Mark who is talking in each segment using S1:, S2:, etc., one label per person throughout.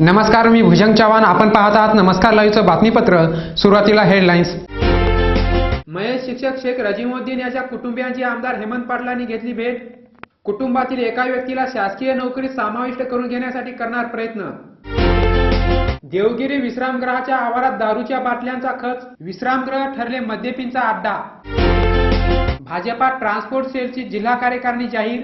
S1: नमस्कार मी भुजंग चव्हाण. आपण पाहत आहात नमस्कार लाईव्हचं बातमीपत्र. सुरुवातीला हेडलाईन्स. महेश शिक्षक शेख रजीमुद्दीन याच्या कुटुंबियांची आमदार हेमंत पाटलांनी घेतली भेट. कुटुंबातील एका व्यक्तीला शासकीय नोकरीत समाविष्ट करून घेण्यासाठी करणार प्रयत्न. देवगिरी विश्रामगृहाच्या आवारात दारूच्या बाटल्यांचा खच विश्रामगृह ठरले मद्यपींचा अड्डा. भाजपा ट्रान्सपोर्ट सेलची जिल्हा कार्यकारिणी जाहीर.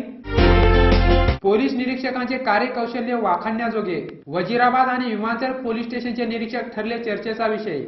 S1: पोलीस निरीक्षकांचे कार्यकौशल्य वाखाणण्याजोगे वजिराबाद आणि विमानतळ पोलीस स्टेशनचे निरीक्षक ठरले चर्चेचा विषय.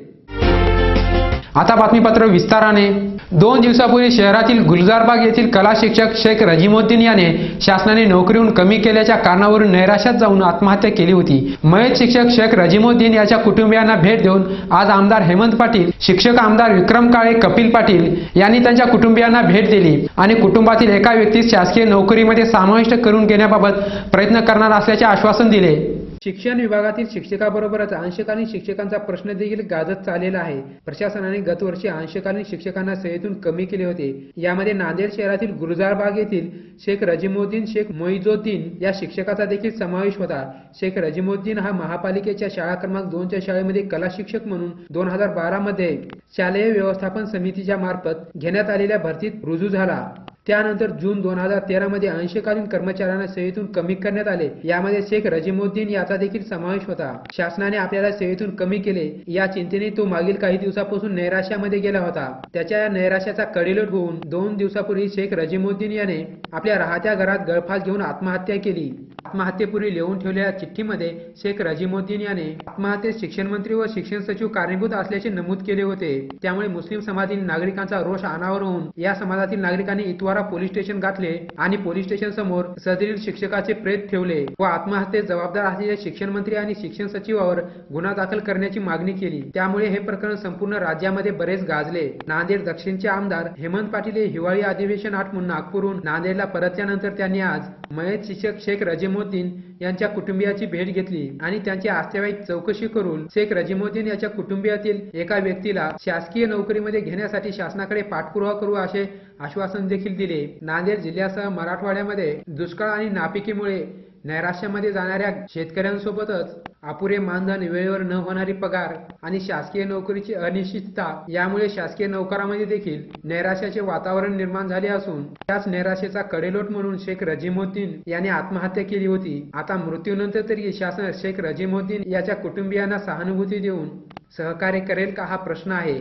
S1: आता बातमीपत्र विस्ताराने. दोन दिवसापूर्वी शहरातील गुलजारबाग येथील कला शिक्षक शेख रजीमुद्दीन याने शासनाने नोकरीहून कमी केल्याच्या कारणावरून नैराश्यात जाऊन आत्महत्या केली होती. मयत शिक्षक शेख रजीमुद्दीन याच्या कुटुंबियांना भेट देऊन आज आमदार हेमंत पाटील शिक्षक आमदार विक्रम काळे कपिल पाटील यांनी त्यांच्या कुटुंबियांना भेट दिली आणि कुटुंबातील एका व्यक्तीस शासकीय नोकरीमध्ये समाविष्ट करून घेण्याबाबत प्रयत्न करणार असल्याचे आश्वासन दिले. शिक्षण विभागातील शिक्षकाबरोबरच अंशकालीन शिक्षकांचा प्रश्न देखील गाजत चाललेला आहे. प्रशासनाने गतवर्षी अंशकालीन शिक्षकांना सेवेतून कमी केले होते. यामध्ये नांदेड शहरातील गुरुजारबाग येथील शेख रजिमुद्दीन शेख मोईजुद्दीन या शिक्षकाचा देखील समावेश होता. शेख रजिमुद्दीन हा महापालिकेच्या शाळा क्रमांक दोनच्या शाळेमध्ये कला शिक्षक म्हणून दोन हजार बारा मध्ये शालेय व्यवस्थापन समितीच्या मार्फत घेण्यात आलेल्या भरतीत रुजू झाला. त्यानंतर जून दोन हजार तेरा मध्ये अंशकालीन कर्मचाऱ्यांना सेवेतून कमी करण्यात आले. यामध्ये शेख रजीमुद्दीन याचा देखील समावेश होता. शासनाने आपल्याला सेवेतून कमी केले. या चिंतेने तो मागील काही दिवसापासून नैराश्यामध्ये गेला होता. त्याच्या या नैराश्याचा कडेलोट होऊन दोन दिवसापूर्वी शेख रजीमुद्दीन याने आपल्या राहत्या घरात गळफास घेऊन आत्महत्या केली. आत्महत्येपूर्वी लिहून ठेवलेल्या चिठ्ठीमध्ये शेख रजीमुद्दीन याने आत्महत्येत शिक्षण मंत्री व शिक्षण सचिव कारणीभूत असल्याचे नमूद केले होते. त्यामुळे मुस्लिम समाजातील नागरिकांचा रोष अनावर होऊन या समाजातील नागरिकांनी इतवारा पोलीस स्टेशन गाठले आणि पोलीस स्टेशन समोर सदरील शिक्षकाचे प्रेत ठेवले व आत्महत्येत जबाबदार असलेल्या शिक्षण मंत्री आणि शिक्षण सचिवावर गुन्हा दाखल करण्याची मागणी केली. त्यामुळे हे प्रकरण संपूर्ण राज्यामध्ये बरेच गाजले. नांदेड दक्षिणचे आमदार हेमंत पाटील हे हिवाळी अधिवेशन आटपून नागपूरहून नांदेडला परतल्यानंतर त्यांनी आज मयत शिक्षक शेख रजिमुद्दीन यांच्या कुटुंबियाची भेट घेतली आणि त्यांची आस्थेवाईक चौकशी करून शेख रजिमुद्दीन याच्या कुटुंबियातील एका व्यक्तीला शासकीय नोकरीमध्ये घेण्यासाठी शासनाकडे पाठपुरावा करू असे आश्वासन देखील दिले. नांदेड जिल्ह्यासह मराठवाड्यामध्ये दुष्काळ आणि नापिकीमुळे नैराश्यामध्ये जाणाऱ्या शेतकऱ्यांसोबतच अपुरे मानधन वेळेवर न होणारी पगार आणि शासकीय नोकरीची अनिश्चितता यामुळे शासकीय नोकरामध्ये देखील नैराश्याचे वातावरण निर्माण झाले असून त्याच नैराश्याचा कडेलोट म्हणून शेख रजीमुद्दीन याने आत्महत्या केली होती. आता मृत्यूनंतर तरी शासन शेख रजीमुद्दीन याच्या कुटुंबियांना सहानुभूती देऊन सहकार्य करेल का हा प्रश्न आहे.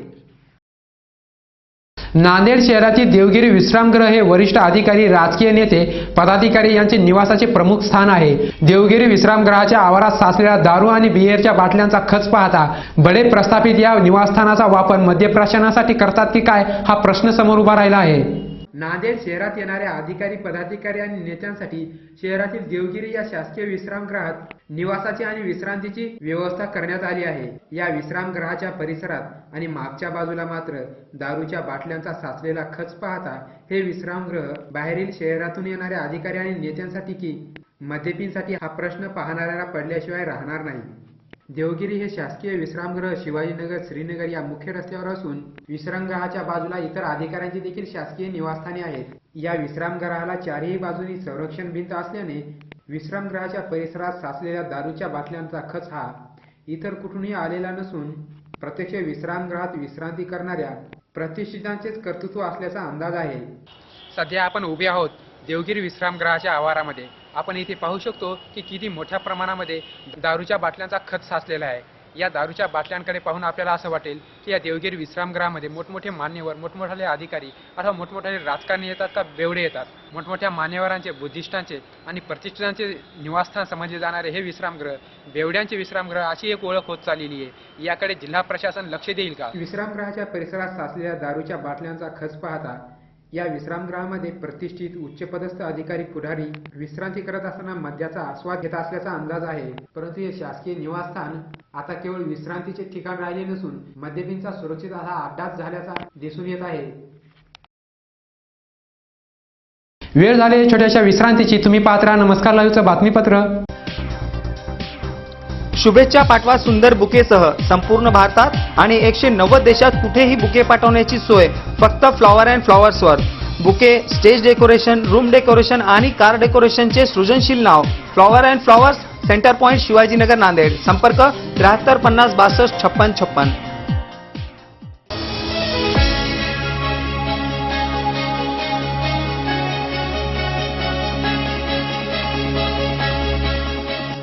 S1: नांदेड शहराची देवगिरी विश्रामगृह हे वरिष्ठ अधिकारी राजकीय नेते पदाधिकारी यांचे निवासाचे प्रमुख स्थान आहे. देवगिरी विश्रामगृहाच्या आवारात साचलेल्या दारू आणि बियरच्या बाटल्यांचा खच पाहता बडे प्रस्थापित या निवासस्थानाचा वापर मद्यप्राशनासाठी करतात की काय हा प्रश्न समोर उभा राहिला आहे. नांदेड शहरात येणाऱ्या अधिकारी पदाधिकारी आणि नेत्यांसाठी शहरातील देवगिरी या शासकीय विश्रामगृहात निवासाची आणि विश्रांतीची व्यवस्था करण्यात आली आहे. या विश्रामगृहाच्या परिसरात आणि मागच्या बाजूला मात्र दारूच्या बाटल्यांचा साचलेला खच पाहता हे विश्रामगृह बाहेरील शहरातून येणाऱ्या अधिकारी आणि नेत्यांसाठी की मद्यपींसाठी हा प्रश्न पाहणाऱ्याला पडल्याशिवाय राहणार नाही. देवगिरी हे शासकीय विश्रामगृह शिवाजीनगर श्रीनगर या मुख्य रस्त्यावर असून विश्रामगृहाच्या बाजूला इतर अधिकाऱ्यांची देखील शासकीय निवासस्थाने आहेत. या विश्रामगृहाला चारही बाजूनी संरक्षण भिंत असल्याने विश्रामगृहाच्या परिसरात साचलेल्या दारूच्या बाटल्यांचा खच हा इतर कुठूनही आलेला नसून प्रत्यक्ष विश्रामगृहात विश्रांती करणाऱ्या प्रतिष्ठितांचेच कर्तृत्व असल्याचा अंदाज आहे. सध्या आपण उभे आहोत देवगिरी विश्रामगृहाच्या आवारामध्ये. आपण इथे पाहू शकतो की किती मोठ्या प्रमाणामध्ये दारूच्या बाटल्यांचा खत साचलेला आहे. या दारूच्या बाटल्यांकडे पाहून आपल्याला असं वाटेल की या देवगिरी विश्रामगृहामध्ये मोठमोठे मान्यवर मोठमोठाले अधिकारी अथवा मोठमोठाले राजकारणी येतात का बेवडे येतात? मोठमोठ्या मान्यवरांचे बुद्धिस्टांचे आणि प्रतिष्ठांचे निवासस्थान समजले जाणारे हे विश्रामगृह बेवड्यांचे विश्रामगृह अशी एक ओळख होत चाललेली आहे. याकडे जिल्हा प्रशासन लक्ष देईल का? विश्रामगृहाच्या परिसरात साचलेल्या दारूच्या बाटल्यांचा खच पाहता या विश्रामगृहामध्ये प्रतिष्ठित उच्चपदस्थ अधिकारी पुढारी विश्रांती करत असताना मद्याचा आस्वाद घेत असल्याचा अंदाज आहे. परंतु हे शासकीय निवासस्थान आता केवळ विश्रांतीचे ठिकाण राहिले नसून मद्यपींचा सुरक्षित असा अड्डाच झाल्याचा दिसून येत आहे. वेळ झाली छोट्याशा विश्रांतीची. तुम्ही पाहत राहा नमस्कार लाईव्हचं बातमीपत्र.
S2: शुभेच्छा पाठवा सुंदर बुकेसह. संपूर्ण भारतात आणि एकशे नव्वद देशात कुठेही बुके पाठवण्याची सोय. फक्त flower and फ्लॉवर्सवर. Bouquet stage decoration room decoration आणि कार डेकोरेशनचे सृजनशील नाव. Flower and flowers centre point Shivajinagar Nanded. संपर्क त्र्याहत्तर पन्नास बासष्ट छप्पन छप्पन.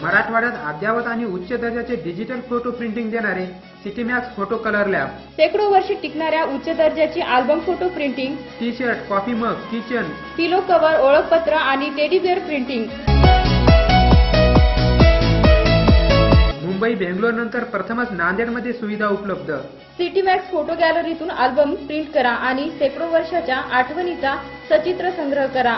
S1: मराठवाड्यात अद्ययावत आणि उच्च दर्जाचे डिजिटल फोटो प्रिंटिंग देणारे सिटीमॅक्स फोटो कलर लॅब
S3: शेकडो वर्षे टिकणाऱ्या उच्च दर्जाची album photo printing
S1: T shirt coffee mug kitchen
S3: pillow cover ओळखपत्र आणि teddy bear printing
S1: Mumbai Bangalore नंतर प्रथमच नांदेडमध्ये सुविधा उपलब्ध.
S3: सिटी मॅक्स फोटो गॅलरीतून अल्बम प्रिंट करा आणि शेकडो वर्षाच्या आठवणीचा सचित्र संग्रह करा.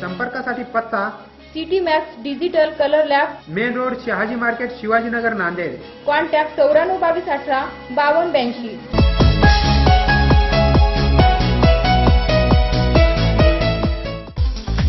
S1: संपर्कासाठी पत्ता
S3: City Max digital colour lab
S1: main road Shahaji market Shivajinagar Nanded.
S3: Contact चौऱ्याण्णव बावीस अठरा बावन्न ब्याऐंशी.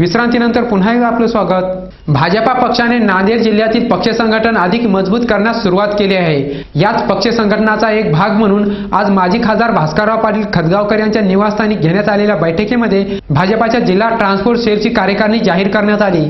S1: विश्रांतीनंतर पुन्हा एकदा आपलं स्वागत. भाजपा पक्षाने नांदेड जिल्ह्यातील पक्ष संघटन अधिक मजबूत करण्यास सुरुवात केली आहे. याच पक्ष संघटनाचा एक भाग म्हणून आज माजी खासदार भास्करराव पाटील खतगावकर यांच्या निवासस्थानी घेण्यात आलेल्या बैठकीमध्ये भाजपाच्या जिल्हा ट्रान्सपोर्ट सेलची कार्यकारिणी जाहीर करण्यात आली.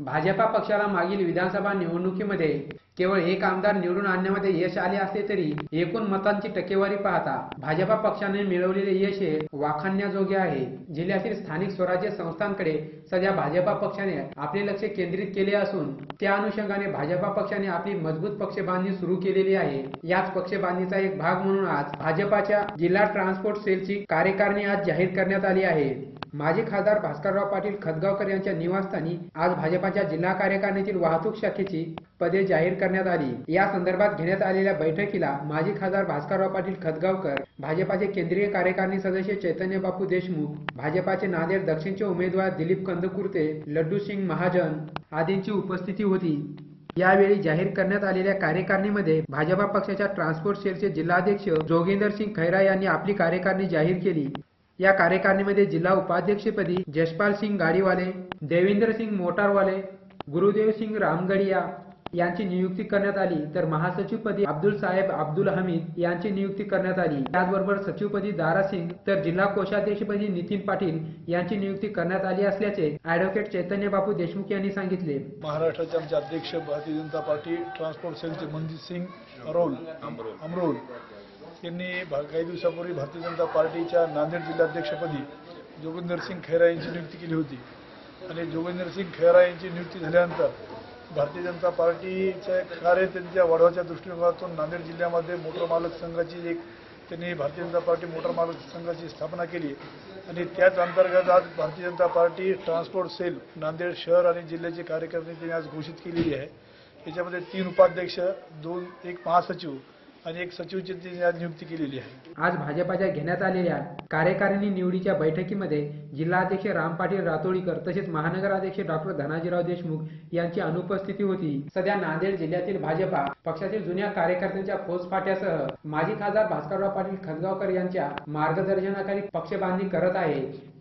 S1: भाजपा पक्षाला मागील विधानसभा निवडणुकीमध्ये केवळ एक आमदार निवडून आणण्यामध्ये यश आले असले तरी एकूण मतांची टक्केवारी पाहता भाजपा पक्षाने मिळवलेले यश हे वाखाणण्याजोगे आहे. जिल्ह्यातील स्थानिक स्वराज्य संस्थांकडे सध्या भाजपा पक्षाने आपले लक्ष केंद्रित केले असून त्या अनुषंगाने भाजपा पक्षाने आपली मजबूत पक्ष बांधणी सुरू केलेली आहे. याच पक्ष बांधणीचा एक भाग म्हणून आज भाजपाच्या जिल्हा ट्रान्सपोर्ट सेलची कार्यकारिणी आज जाहीर करण्यात आली आहे. माजी खासदार भास्करराव पाटील खतगावकर यांच्या निवासस्थानी आज भाजपाच्या जिल्हा कार्यकारिणीतील वाहतूक शाखेची पदे जाहीर करण्यात आली. या संदर्भात घेण्यात आलेल्या बैठकीला माजी खासदार भास्करराव पाटील खतगावकर भाजपाचे केंद्रीय कार्यकारिणी सदस्य चैतन्य बापू देशमुख भाजपाचे नांदेड दक्षिणचे उमेदवार दिलीप कंदकुर्ते लड्डू सिंग महाजन आदींची उपस्थिती होती. यावेळी जाहीर करण्यात आलेल्या कार्यकारिणीमध्ये भाजपा पक्षाच्या ट्रान्सपोर्ट सेलचे जिल्हाध्यक्ष जोगेंदर सिंग खैरा यांनी आपली कार्यकारिणी जाहीर केली. या कार्यकारिणीमध्ये जिल्हा उपाध्यक्षपदी जशपाल सिंग गाडीवाले देवेंद्र सिंग मोटारवाले गुरुदेव सिंग रामगडिया यांची नियुक्ती करण्यात आली. तर महासचिवपदी अब्दुल साहेब अब्दुल हमीद यांची नियुक्ती करण्यात आली. त्याचबरोबर सचिवपदी दारा सिंग तर जिल्हा कोषाध्यक्षपदी नितीन पाटील यांची नियुक्ती करण्यात आली असल्याचे ॲडव्होकेट चैतन्य बापू देशमुख यांनी सांगितले.
S4: महाराष्ट्राचे आमचे अध्यक्ष भारतीय जनता पार्टी ट्रान्सपोर्ट सेलचे मनजित सिंग अमरोल यांनी भा- काही दिवसापूर्वी भारतीय जनता पार्टीच्या नांदेड जिल्हाध्यक्षपदी जोगिंदर सिंग खैरा यांची नियुक्ती केली होती. आणि जोगिंदर सिंग खैरा यांची नियुक्ती झाल्यानंतर भारतीय जनता पार्टीचे कार्य त्यांच्या वाढवाच्या दृष्टिकोनातून नांदेड जिल्ह्यामध्ये मोटर मालक संघाची एक त्यांनी भारतीय जनता पार्टी मोटर मालक संघाची स्थापना केली. आणि त्याच अंतर्गत आज Bharatiya Janata Party transport cell Nanded शहर आणि जिल्ह्याचे कार्यकर्ते त्यांनी आज घोषित केलेली आहे. याच्यामध्ये तीन उपाध्यक्ष दोन एक महासचिव आणि एक सचिवची नियुक्ती केलेली आहे.
S1: आज भाजपाच्या घेण्यात आलेल्या कार्यकारिणी निवडीच्या बैठकीमध्ये जिल्हाध्यक्ष राम पाटील रातोळीकर तसेच महानगराध्यक्ष डॉक्टर धनाजीराव देशमुख यांची अनुपस्थिती होती. सध्या नांदेड जिल्ह्यातील भाजपा पक्षातील जुन्या कार्यकर्त्यांच्या फौजफाट्यासह माजी खासदार भास्करराव पाटील खतगावकर यांच्या मार्गदर्शनाखाली पक्ष बांधणी करत आहे.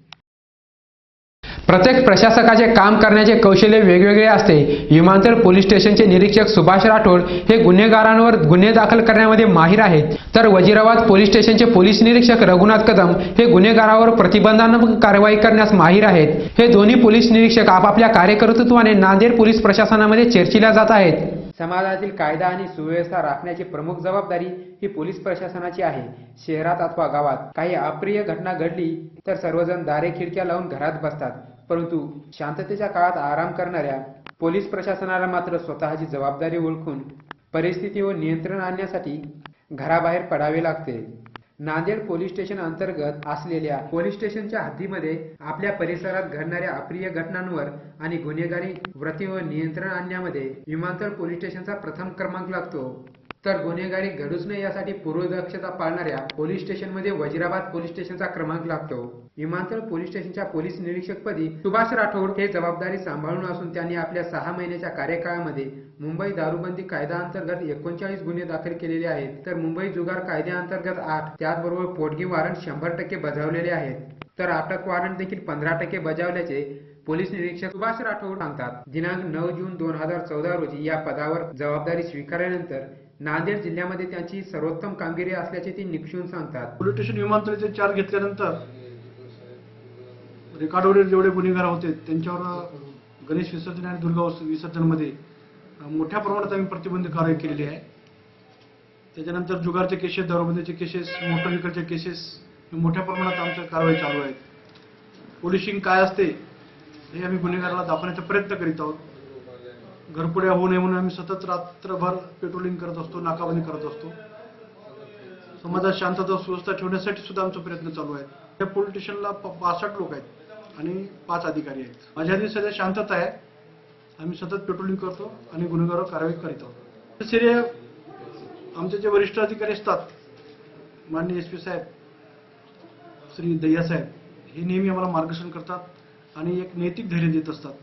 S1: प्रत्येक प्रशासकाचे काम करण्याचे कौशल्य वेगवेगळे असते. विमानतळ पोलीस स्टेशनचे निरीक्षक सुभाष राठोड हे गुन्हेगारांवर गुन्हे दाखल करण्यामध्ये माहीर आहेत. तर वजिराबाद पोलीस स्टेशनचे पोलीस निरीक्षक रघुनाथ कदम हे गुन्हेगारावर प्रतिबंधात्मक कारवाई करण्यास माहीर आहेत. हे दोन्ही पोलीस निरीक्षक आपापल्या कार्यकर्तृत्वाने नांदेड पोलीस प्रशासनामध्ये चर्चिल्या जात आहेत. समाजातील कायदा आणि सुव्यवस्था राखण्याची प्रमुख जबाबदारी ही पोलीस प्रशासनाची आहे. शहरात अथवा गावात काही अप्रिय घटना घडली तर सर्वजण दारे खिडक्या लावून घरात बसतात. परंतु शांततेच्या काळात आराम करणाऱ्या पोलीस प्रशासनाला मात्र स्वतःची जबाबदारी ओळखून परिस्थितीवर नियंत्रण आणण्यासाठी घराबाहेर पडावे लागते. नांदेड पोलीस स्टेशन अंतर्गत असलेल्या पोलीस स्टेशनच्या हद्दीमध्ये आपल्या परिसरात घडणाऱ्या अप्रिय घटनांवर आणि गुन्हेगारी वृत्तीवर नियंत्रण आणण्यामध्ये विमानतळ पोलीस स्टेशनचा प्रथम क्रमांक लागतो. तर गुन्हेगारी घडूच नये यासाठी पूर्वदक्षता पाळणाऱ्या पोलीस स्टेशनमध्ये वजिराबाद पोलीस स्टेशनचा क्रमांक लागतो. विमानतळ पोलीस स्टेशनच्या पोलीस निरीक्षकपदी सुभाष राठोड हे जबाबदारी सांभाळून असून त्यांनी आपल्या सहा महिन्याच्या कार्यकाळामध्ये मुंबई दारूबंदी कायद्याअंतर्गत एकोणचाळीस गुन्हे दाखल केलेले आहेत. तर मुंबई जुगार कायद्याअंतर्गत आठ त्याचबरोबर पोटगी वॉरंट शंभर टक्के बजावलेले आहेत. तर अटक वॉरंट देखील पंधरा टक्के बजावल्याचे पोलीस निरीक्षक सुभाष राठोड सांगतात. दिनांक नऊ जून दोन हजार चौदा रोजी या पदावर जबाबदारी स्वीकारल्यानंतर नांदेड जिल्ह्यामध्ये त्यांची सर्वोत्तम कामगिरी असल्याचे ते निक्षून सांगतात.
S5: पोलीस स्टेशन विमानतळाचे चार घेतल्यानंतर रेकॉर्डवरील जेवढे गुन्हेगार होते त्यांच्यावर गणेश विसर्जन आणि दुर्गा विसर्जनमध्ये मोठ्या प्रमाणात आम्ही प्रतिबंध कारवाई केलेली आहे. त्याच्यानंतर जुगारचे केसेस दारूबंदीचे केसेस मोटर व्हेकलचे केसेस मोठ्या प्रमाणात आमच्या कारवाई चालू आहेत पोलिशिंग काय असते हे आम्ही गुन्हेगाराला दाखवण्याचा प्रयत्न करीत आहोत. घरपुड्या होऊ नये म्हणून आम्ही सतत रात्रभर पेट्रोलिंग करत असतो नाकाबंदी करत असतो. समाजात शांतता सुव्यवस्था ठेवण्यासाठी सुद्धा आमचा प्रयत्न चालू आहे. त्या पोलीस स्टेशनला पासष्ट लोक आहेत आणि पाच अधिकारी आहेत. माझ्या आधी सध्या शांतता आहे. आम्ही सतत पेट्रोलिंग करतो आणि गुन्हेगारावर कारवाई करीत आहोत. सिरे आमचे जे वरिष्ठ अधिकारी असतात माननीय एस पी साहेब श्री दय्या साहेब हे नेहमी आम्हाला मार्गदर्शन करतात आणि एक नैतिक धैर्य देत असतात.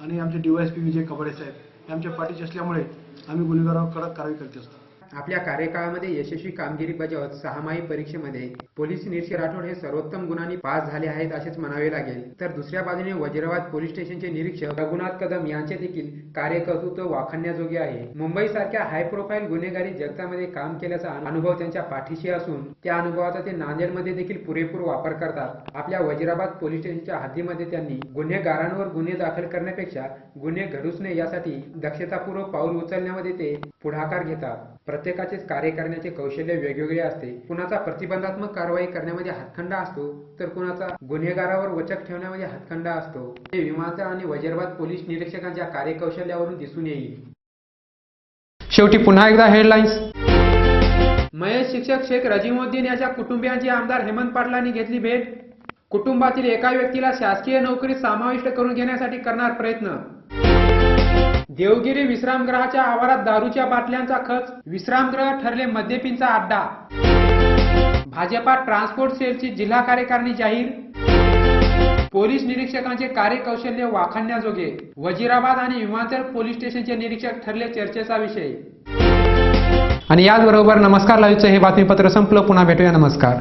S5: आणि आमचे डीवायएसपी विजय कबाडे साहेब हे आमच्या पाठीचे असल्यामुळे आम्ही गुन्हेगारावर कडक कारवाई करत असतो.
S1: आपल्या कार्यकाळामध्ये यशस्वी कामगिरी बजावत सहामाही परीक्षेमध्ये पोलीस निरीक्षक राठोड हे सर्वोत्तम गुणांनी पास झाले आहेत असेच म्हणावे लागेल. तर दुसऱ्या बाजूने वजिराबाद पोलीस स्टेशनचे निरीक्षक रघुनाथ कदम यांचे देखील कार्यकर्तृत्व वाखाणण्याजोगे आहे. मुंबई सारख्या हाय प्रोफाईल गुन्हेगारी जगतामध्ये काम केल्याचा अनुभव त्यांच्या पाठीशी असून त्या अनुभवाचा ते नांदेडमध्ये देखील पुरेपूर वापर करतात. आपल्या वजिराबाद पोलीस स्टेशनच्या हद्दीमध्ये त्यांनी गुन्हेगारांवर गुन्हे दाखल करण्यापेक्षा गुन्हे घडूच नये यासाठी दक्षतापूर्वक पाऊल उचलण्यामध्ये ते पुढाकार घेतात. प्रत्येकाचेच कार्य करण्याचे कौशल्य वेगवेगळे असते. कुणाचा प्रतिबंधात्मक कारवाई करण्यामध्ये हातखंडा असतो तर कुणाचा गुन्हेगारावर वचक ठेवण्यामध्ये हातखंडा असतो. हे विमानतळ आणि वजरबाद पोलीस निरीक्षकांच्या कार्यकौशल्यावरून दिसून येईल. शेवटी पुन्हा एकदा हेडलाईन्स महेश शिक्षक शेख रजीमुद्दीन याच्या कुटुंबियांची आमदार हेमंत पाटलांनी घेतली भेट. कुटुंबातील एका व्यक्तीला शासकीय नोकरीत समाविष्ट करून घेण्यासाठी करणार प्रयत्न. देवगिरी विश्रामगृहाच्या आवारात दारूच्या बाटल्यांचा खच विश्रामगृह ठरले मद्यपींचा अड्डा. भाजपा ट्रान्सपोर्ट सेलची जिल्हा कार्यकारिणी जाहीर. पोलीस निरीक्षकांचे कार्यकौशल्य वाखाणण्याजोगे. वजीराबाद आणि विमानतळ पोलीस स्टेशनचे निरीक्षक ठरले चर्चेचा विषय. आणि याचबरोबर नमस्कार लाईव्हचं हे बातमीपत्र संपलं. पुन्हा भेटूया. नमस्कार.